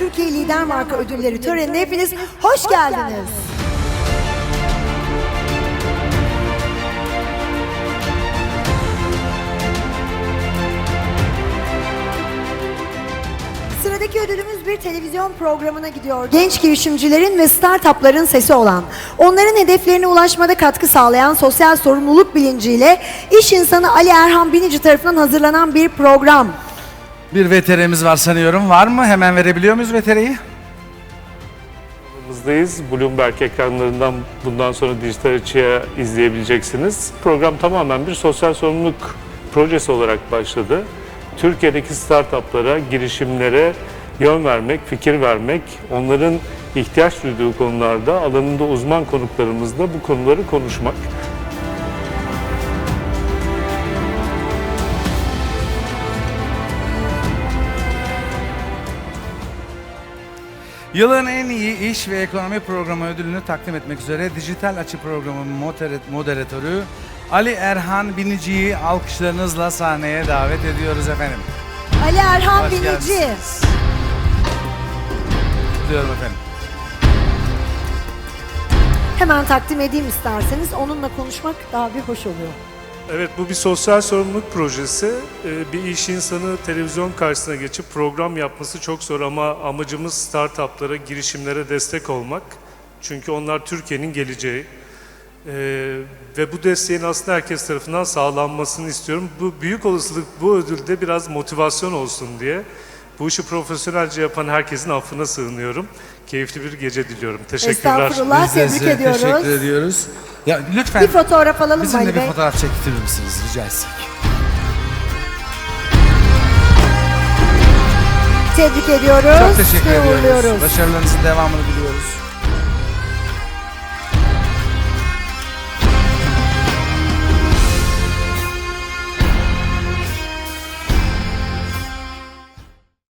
Türkiye Lider Marka Ödülleri törenine hepiniz hoş geldiniz. Sıradaki ödülümüz bir televizyon programına gidiyor. Genç girişimcilerin ve startupların sesi olan, onların hedeflerine ulaşmada katkı sağlayan sosyal sorumluluk bilinciyle iş insanı Ali Erhan Binici tarafından hazırlanan bir program. Bir VTR'miz var sanıyorum. Var mı? Hemen verebiliyor muyuz VTR'yi? Kanalımızdayız. Bloomberg ekranlarından bundan sonra dijital açıya izleyebileceksiniz. Program tamamen bir sosyal sorumluluk projesi olarak başladı. Türkiye'deki startuplara, girişimlere yön vermek, fikir vermek, onların ihtiyaç duyduğu konularda alanında uzman konuklarımızla bu konuları konuşmak. Yılın en iyi iş ve ekonomi programı ödülünü takdim etmek üzere Dijital Açı Programı moder- moderatörü Ali Erhan Binici'yi alkışlarınızla sahneye davet ediyoruz efendim. Ali Erhan Hoş Binici. geldiniz. Diyorum efendim. Hemen takdim edeyim isterseniz. Onunla konuşmak daha bir hoş oluyor. Evet bu bir sosyal sorumluluk projesi. Ee, Bir iş insanı televizyon karşısına geçip program yapması çok zor ama amacımız startuplara, girişimlere destek olmak. Çünkü onlar Türkiye'nin geleceği. Ee, ve bu desteğin aslında herkes tarafından sağlanmasını istiyorum. Bu büyük olasılık bu ödülde biraz motivasyon olsun diye. Bu işi profesyonelce yapan herkesin affına sığınıyorum. Keyifli bir gece diliyorum. Teşekkürler. Estağfurullah. Biz de Tebrik size ediyoruz. Teşekkür ediyoruz. Ya lütfen Bir fotoğraf alalım bizimle Ali bir Bey? fotoğraf çektirir misiniz rica etsek? Tebrik ediyoruz. Çok teşekkür ve ediyoruz. uğurluyoruz. Başarılarınızın devamını diliyoruz.